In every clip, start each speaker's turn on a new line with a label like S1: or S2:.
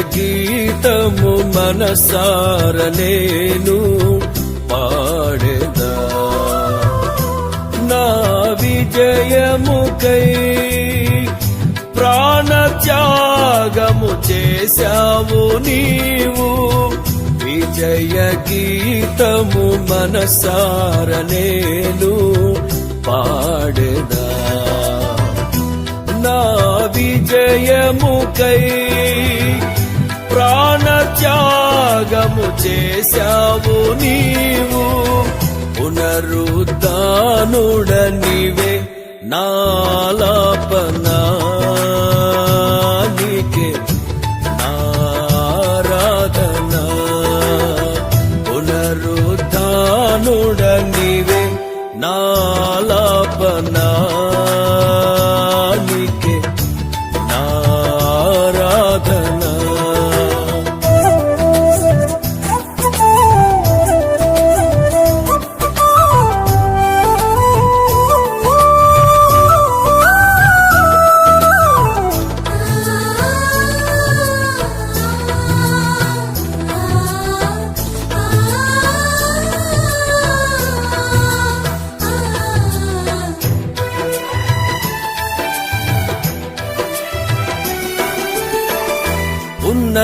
S1: గీతము మనసార నేను పాడేదా. నా విజయముకై ప్రాణ త్యాగము చేశావు నీవు. విజయ గీతము మనసార నేను పాడేదా. నా విజయముకై ప్రాణత్యాగము చేశావు నీవు. పునరుద్ధానుడ నీవే నాలాపనా నీకే పునరుద్ధానుడ నీవే నాలాపనా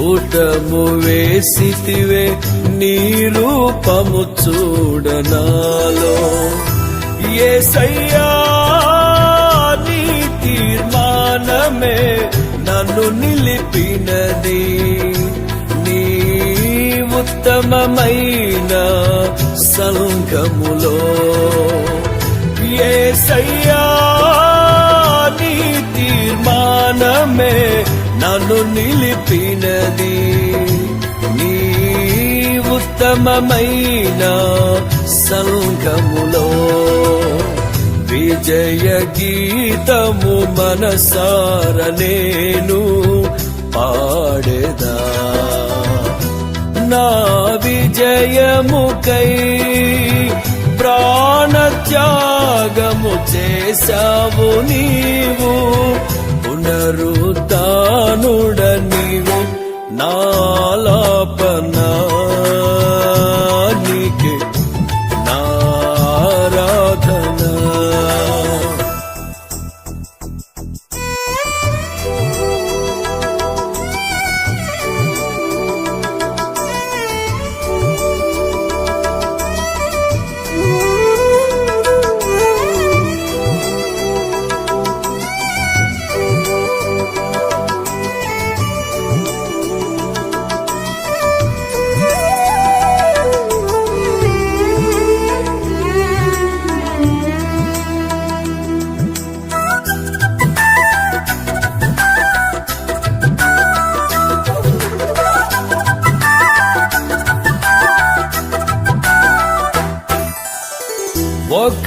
S1: పుటము వేసితివే నీ రూపము చూడనాలో. ఏసయ్యా నీ తీర్మానమే నన్ను నిలిపినది. నీ ఉత్తమమైన సంఘములో. ఏ సయ్యా నిలిపినది నీ ఉత్తమమైన సంఘములో విజయ గీతము మనసార నేను పాడేదా. నా విజయముకై ప్రాణత్యాగము చేశావు నీవు. పునరు నాలాపనా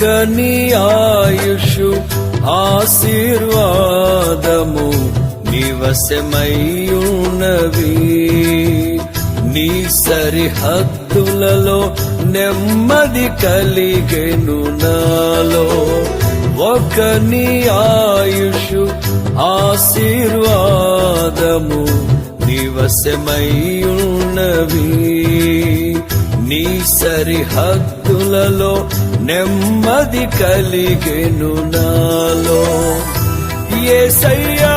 S1: ఒకని ఆయుషు ఆశీర్వాదము నివసమయ్యున్నవి నీ సరిహద్దులలో నెమ్మది కలిగెను నాలో. ఒక నీ ఆయుషు ఆశీర్వాదము నివసమయ్యున్నవి నీ సరిహద్దులలో నెమ్మది కలిగెను నాలో. ఏసయ్యా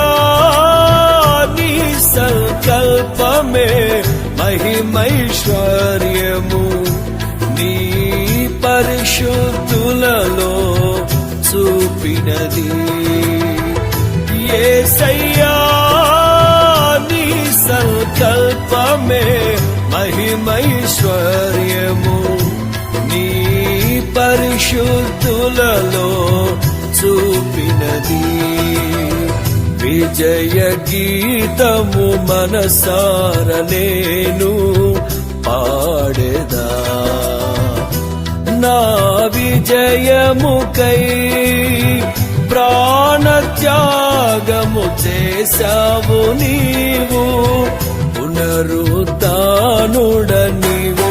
S1: నీ సంకల్పమే మహిమైశ్వర్యము. నీ పరిశుద్ధులలో చూపినది. ఏసయ్యా నీ సంకల్పమే మహిమైశ్వర్య పరిశుద్ధులలో చూపినది. విజయ గీతము మనసార నేను పాడేదా. నా విజయముకై ప్రాణత్యాగము చేశావు నీవు. పునరుద్ధానుడ నీవు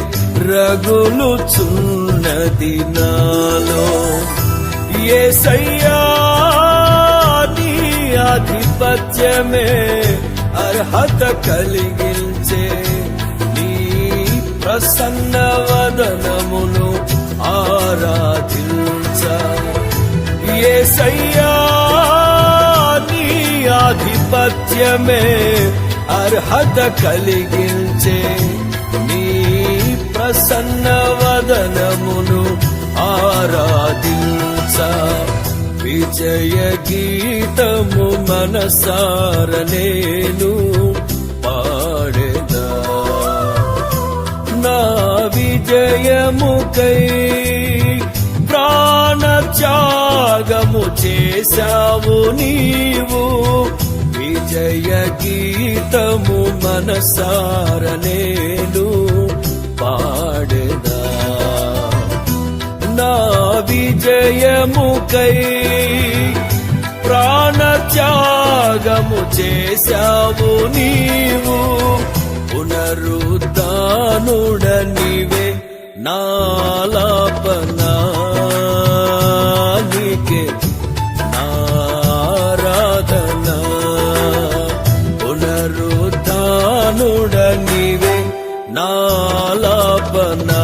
S1: రగులుచున్నది నాలో. ఏ సయ్యాది ఆధిపత్యమే అర్హత కలిగించే నీ ప్రసన్న వదనమును ఆరాధించ. ఏ సయ్యాది ఆధిపత్యమే అర్హత కలిగించే ప్రసన్న వదనమును ఆరాధించ. విజయ గీతము మనసార నేను పాడేదా. నా విజయముకై ప్రాణత్యాగము చేశావు నీవు. విజయ గీతము మనసార విజయముకై ప్రాణత్యాగము చేశావు నీవు. పునరుద్ధానుడనివే నీవే నారాధన. పునరుద్ధానుడనివే నాలాపనా